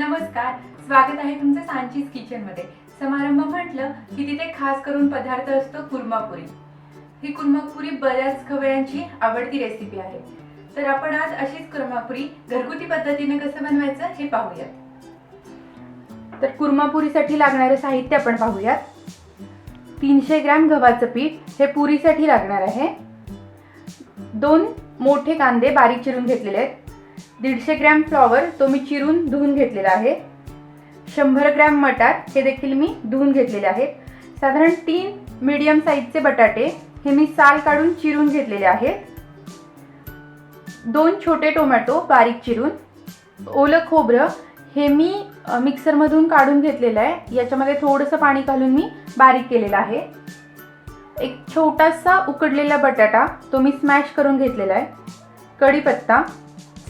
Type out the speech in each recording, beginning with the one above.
नमस्कार स्वागत आहे तुमचं सांचीज किचनमध्ये समारंभ म्हटलं की तिथे खास करून पदार्थ असतो कुर्मापुरी. ही कुर्मापुरी बऱ्याच खवयांची आवडती रेसिपी आहे. तर आपण आज अशीच कुर्मापुरी घरगुती पद्धतीने कसं बनवायचं हे पाहूयात. तर कुर्मापुरीसाठी लागणारं साहित्य आपण पाहूयात. तीनशे ग्रॅम गव्हाचं पीठ हे पुरीसाठी लागणार आहे. दोन मोठे कांदे बारीक चिरून घेतलेले आहेत. दीडशे ग्रॅम फ्लॉवर तो मी चिरून धुवून घेतलेला आहे. शंभर ग्रॅम मटार हे देखील मी धुवून घेतलेले आहेत. साधारण तीन मीडियम साईजचे बटाटे हे मी साल काढून चिरून घेतलेले आहेत. दोन छोटे टोमॅटो बारीक चिरून. ओलं खोबरं हे मी मिक्सरमधून काढून घेतलेलं आहे. याच्यामध्ये थोडंसं पाणी घालून मी बारीक केलेलं आहे. एक छोटासा उकडलेला बटाटा तो मी स्मॅश करून घेतलेला आहे. कढीपत्ता.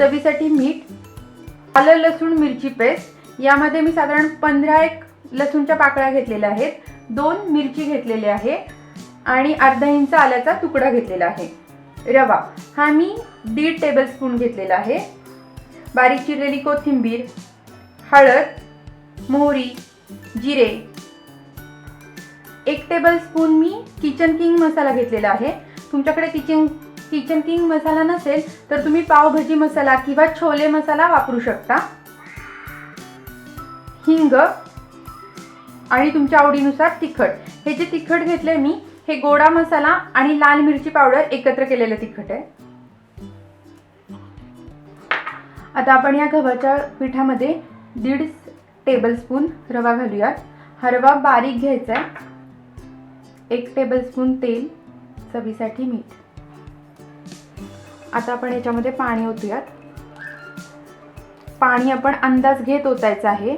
चवीसाठी मीठ आलं लसूण मिरची पेस्ट. यामध्ये मी साधारण पंधरा एक लसूणच्या पाकळ्या घेतलेल्या आहेत. दोन मिरची घेतलेली आहे आणि अर्धा इंच आल्याचा तुकडा घेतलेला आहे. रवा हा मी दीड टेबलस्पून घेतलेला आहे. बारीक चिरलेली कोथिंबीर हळद मोहरी जिरे. एक टेबल स्पून मी किचन किंग मसाला घेतलेला आहे. तुमच्याकडे किचन किचन किंग मसाला नसेल तर तुम्ही पावभाजी मसाला किंवा छोले मसाला वापरू शकता. हिंग आणि तुमच्या आवडीनुसार तिखट. हे जे तिखट घेतले मी हे गोडा मसाला आणि लाल मिरची पावडर एकत्र केलेलं तिखट आहे. आता आपण या गव्हाच्या पिठामध्ये दीड टेबलस्पून रवा घालूयात. हा रवा बारीक घ्यायचा आहे. एक टेबलस्पून तेल चवीसाठी मीठ. आता आपण याच्यामध्ये पाणी ओतूयात. पाणी आपण अंदाज घेत ओतायचं आहे.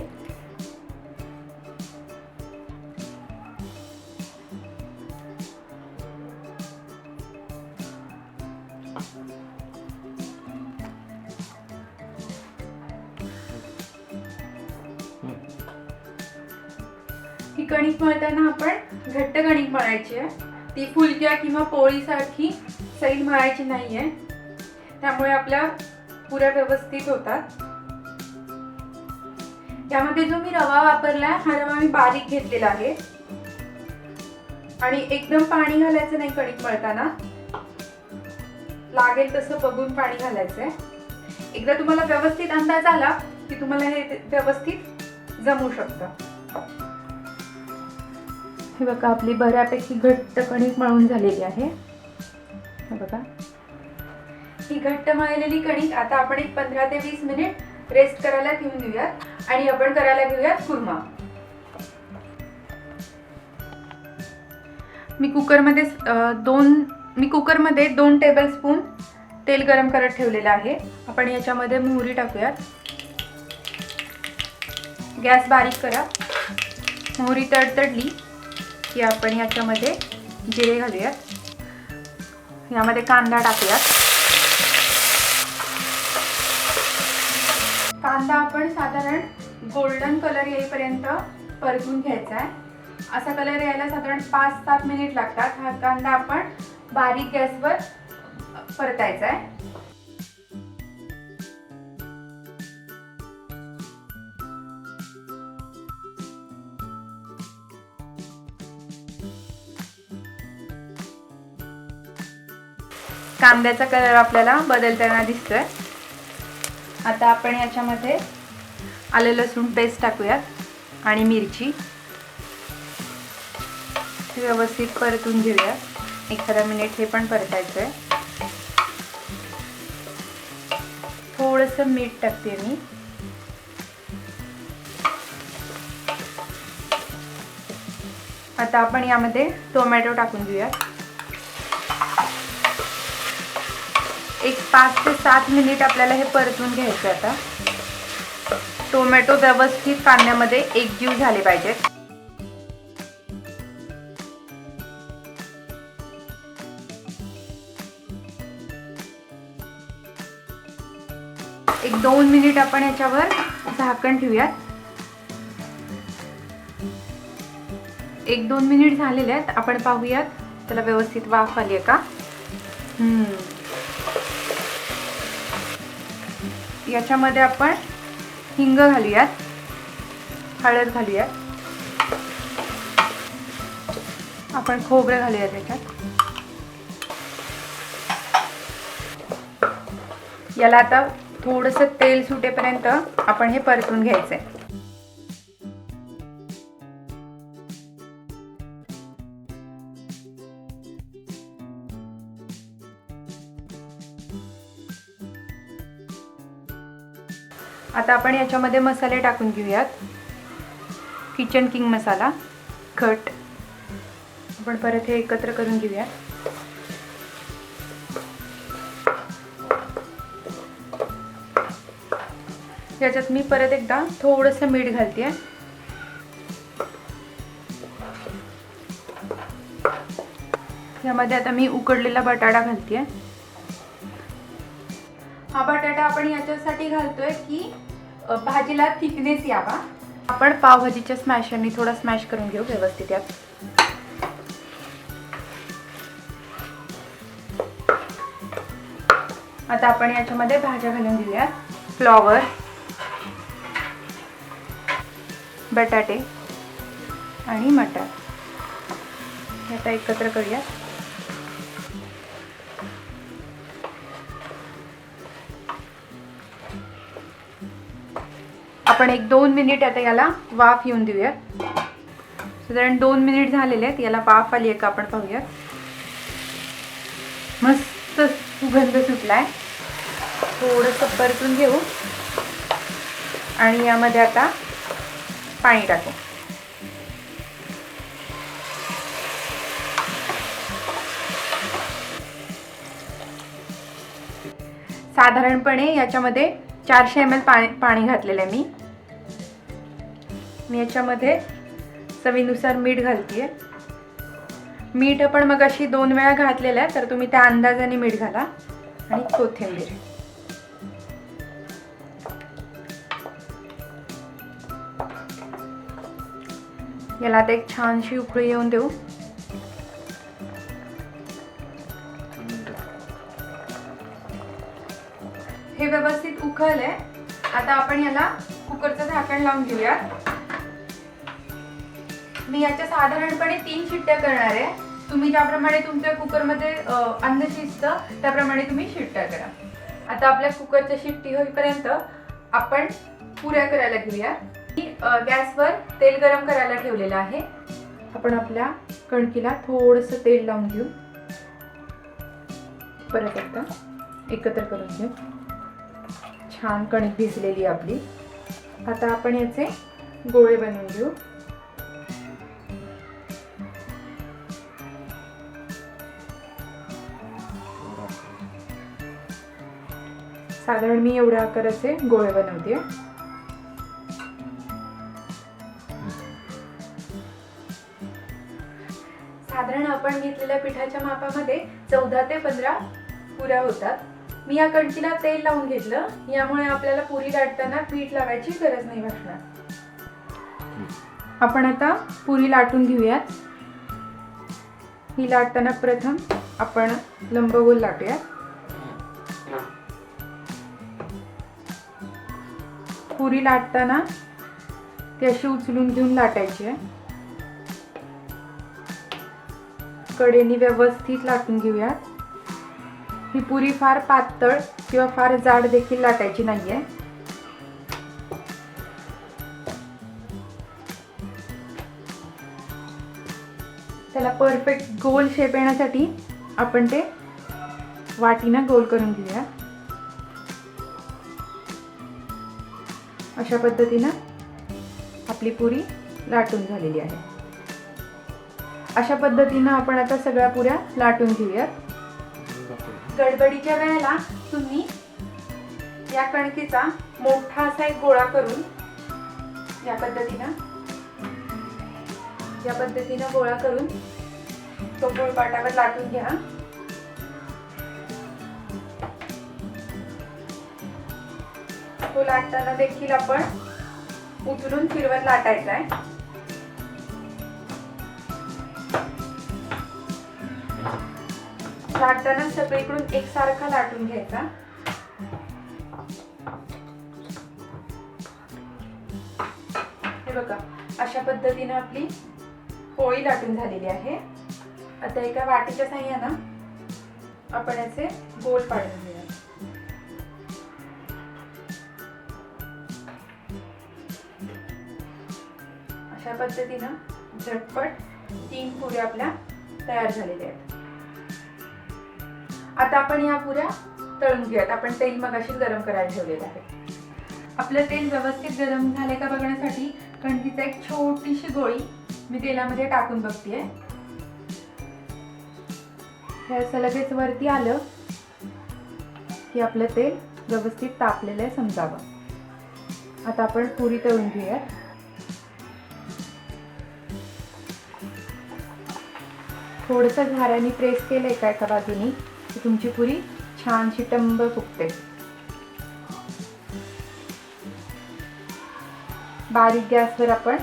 ही कणिक मळताना आपण घट्ट कणिक मळायची आहे. ती फुलक्या किंवा पोळीसारखी सैल मळायची नाही आहे त्यामुळे आपल्या पुऱ्या व्यवस्थित होतात. त्यामध्ये जो मी रवा वापरला हा रवा मी बारीक घेतलेला आहे. आणि एकदम पाणी घालायचं नाही कणिक मळताना. लागेल तसं बघून पाणी घालायचंय. एकदा तुम्हाला व्यवस्थित अंदाज आला की तुम्हाला हे व्यवस्थित जमू शकतं. हे बघा आपली बऱ्यापैकी घट्ट कणिक मळून झालेली आहे. बघा. ही घट्ट मळलेली कणिक आता आपण एक पंधरा ते वीस मिनिट रेस्ट करायला घेऊन देऊयात आणि आपण करायला घेऊयात कुर्मा. मी कुकरमध्ये दोन मी कुकरमध्ये दोन टेबलस्पून तेल गरम करत ठेवलेलं आहे. आपण याच्यामध्ये मोहरी टाकूयात. गॅस बारीक करा. मोहरी तडतडली की आपण याच्यामध्ये जिरे घालूयात. यामध्ये कांदा टाकूयात. कांदा आपण साधारण गोल्डन कलर येईपर्यंत परतून घ्यायचा आहे असा कलर यायला साधारण पाच सात मिनिट लागतात. हा कांदा आपण बारीक गॅसवर परतायचा आहे कांद्याचा कलर आपल्याला बदलताना दिसतोय. आता आपण याच्यामध्ये आलं लसूण पेस्ट टाकूयात आणि मिरची. व्यवस्थित परतून घेऊया एखादा मिनिट हे पण परतायचं आहे थोडंसं मीठ टाकते मी. आता आपण यामध्ये टोमॅटो टाकून घेऊयात. एक पाच ते सात मिनिट आपल्याला हे परतून घ्यायचं आता. टोमॅटो व्यवस्थित कांद्यामध्ये एकजीव झाले पाहिजेत. एक दोन मिनिट आपण याच्यावर झाकण ठेवूयात. एक दोन मिनिट झालेले आहेत आपण पाहूयात. त्याला व्यवस्थित वाफ आली आहे का याच्यामध्ये आपण हिंग घालूयात हळद घालूयात. आपण खोबरं घालूयात त्याच्यात याला आता थोडंसं तेल सुटेपर्यंत आपण हे परतून घ्यायचं आहे आता आपण याच्यामध्ये मसाले टाकून घेऊयात. किचन किंग मसाला खट आपण परत हे एकत्र करून घेऊया याच्यात मी परत एकदा थोडंसं मीठ घालते यामध्ये आता मी उकडलेला बटाटा घालते हा बटाटा आपण याच्यासाठी घालतोय की भाजीला थिकनेस यावा. आपण पावभाजीच्या स्मॅशरनी थोडा स्मॅश करून घेऊ व्यवस्थित यात. आता आपण याच्यामध्ये भाज्या घालून दिल्या फ्लॉवर बटाटे आणि मटर. आता एकत्र करूया आपण एक दोन मिनिट आता याला वाफ येऊन देऊया साधारण दोन मिनिट झालेले आहेत. याला वाफ आली आहे का आपण पाहूया मस्त सुगंध सुटलाय. थोडंसं परतून घेऊ. आणि यामध्ये आता पाणी टाकू. साधारणपणे याच्यामध्ये चारशे एम एल पाणी पाणी घातलेलं आहे मी. मी याच्यामध्ये चवीनुसार मीठ घालतीये. मीठ पण मग अशी दोन वेळा घातलेलं आहे तर तुम्ही त्या अंदाजाने मीठ घाला आणि कोथिंबीर. याला आता एक छानशी उकळी येऊन देऊ. हे व्यवस्थित उकळलंय. आता आपण याला कुकरचं झाकण लावून घेऊयात. मी याच्या साधारणपणे तीन शिट्ट्या करणार आहे. तुम्ही ज्याप्रमाणे तुमच्या कुकरमध्ये अन्न शिजतं त्याप्रमाणे तुम्ही शिट्ट्या करा. आता आपल्या कुकरच्या शिट्टी होईपर्यंत आपण पुऱ्या करायला घेऊया. मी गॅसवर तेल गरम करायला ठेवलेलं आहे. आपण आपल्या कणकीला थोडंसं तेल लावून घेऊ. परत एकदा एकत्र करून घेऊ. छान कणिक भिजलेली आपली. आता आपण याचे गोळे बनवून घेऊ. साधारण मी एवढ्या आकाराचे गोळे बनवते. साधारण आपण घेतलेल्या पिठाच्या मापामध्ये चौदा ते पंधरा पुऱ्या होतात. मी या कणकीला तेल लावून घेतलं. यामुळे आपल्याला पुरी लाटताना पीठ लावायची गरज नाही वाटणार. आपण आता पुरी लाटून घेऊयात. ही लाटताना प्रथम आपण लंबगोल लाटूयात. पुरी लाटताना ती अशी उचलून घेऊन लाटायची आहे. कडेनी व्यवस्थित लाटून घेऊयात. ही पुरी फार पातळ किंवा फार जाड देखील लाटायची नाही आहे त्याला परफेक्ट गोल शेप येण्यासाठी आपण ते वाटीनं गोल करून घेऊया अशा पद्धतीनं आपली पुरी लाटून झालेली आहे. अशा पद्धतीनं आपण आता सगळ्या पुऱ्या लाटून घेऊयात. गडबडीच्या वेळेला तुम्ही या कणकेचा मोठा असा एक गोळा करून या पद्धतीनं या पद्धतीनं गोळा करून तो गोळपाटावर लाटून घ्या. तो लाटताना देखील आपण उचलून फिरवत लाटायचा आहे लाटताना सगळीकडून एकसारखा लाटून घ्यायचा. हे बघा अशा पद्धतीनं आपली पोळी लाटून झालेली आहे. आता एका वाटीच्या साह्यानं आपण याचे गोल पाडून घेऊया अशा पद्धतीनं झटपट तीन पुऱ्या आपल्या तयार झालेल्या आहेत. आता आपण या पुऱ्या तळून घेऊयात. आपण तेल मगाशी गरम करायला ठेवलेलं आहे. आपलं तेल व्यवस्थित गरम झालंय का बघण्यासाठी कणकीचा एक छोटीशी गोळी मी तेलामध्ये टाकून बघतेय. हे असं लगेच वरती आलं की आपलं तेल व्यवस्थित तापलेलं आहे समजावं. आता आपण पुरी तळून घेऊयात. थोडंसं झाऱ्याने प्रेस केलं एका एका बाजूनी? की तुमची पुरी छानशी टंब फुगते. बारीक गॅसवर आपण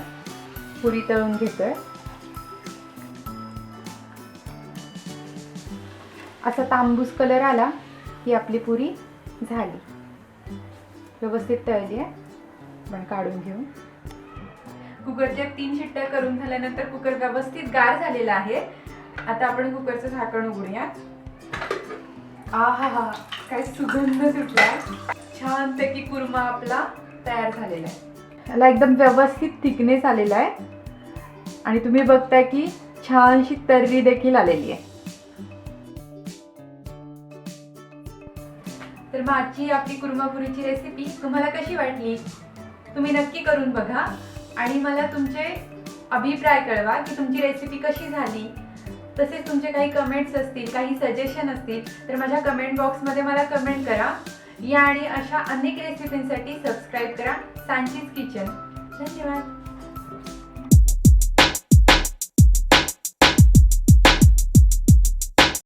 पुरी तळून घेतोय. असा तांबूस कलर आला की आपली पुरी झाली. व्यवस्थित तळली आहे. आपण काढून घेऊ. कुकरच्या तीन शिट्ट्या करून झाल्यानंतर कुकर व्यवस्थित गार झालेला आहे. आता आपण कुकरचं झाकण उघडूया आ हा हा काय सुगंध सुटलाय. छानपैकी कुर्मा आपला तयार झालेला आहे. याला एकदम व्यवस्थित थिकनेस आलेला आहे. आणि तुम्ही बघताय की छानशी तर्री देखील आलेली आहे. तर मग आजची आपली कुर्मापुरीची रेसिपी तुम्हाला कशी वाटली? तुम्ही नक्की करून बघा. आणि मला तुमचे अभिप्राय कळवा की तुमची रेसिपी कशी झाली. तसेच तुमचे काही कमेंट्स असतील काही सजेशन असतील तर माझ्या कमेंट बॉक्समध्ये मला कमेंट करा. या आणि अशा अनेक रेसिपींसाठी सबस्क्राईब करा. सांचीज किचन धन्यवाद.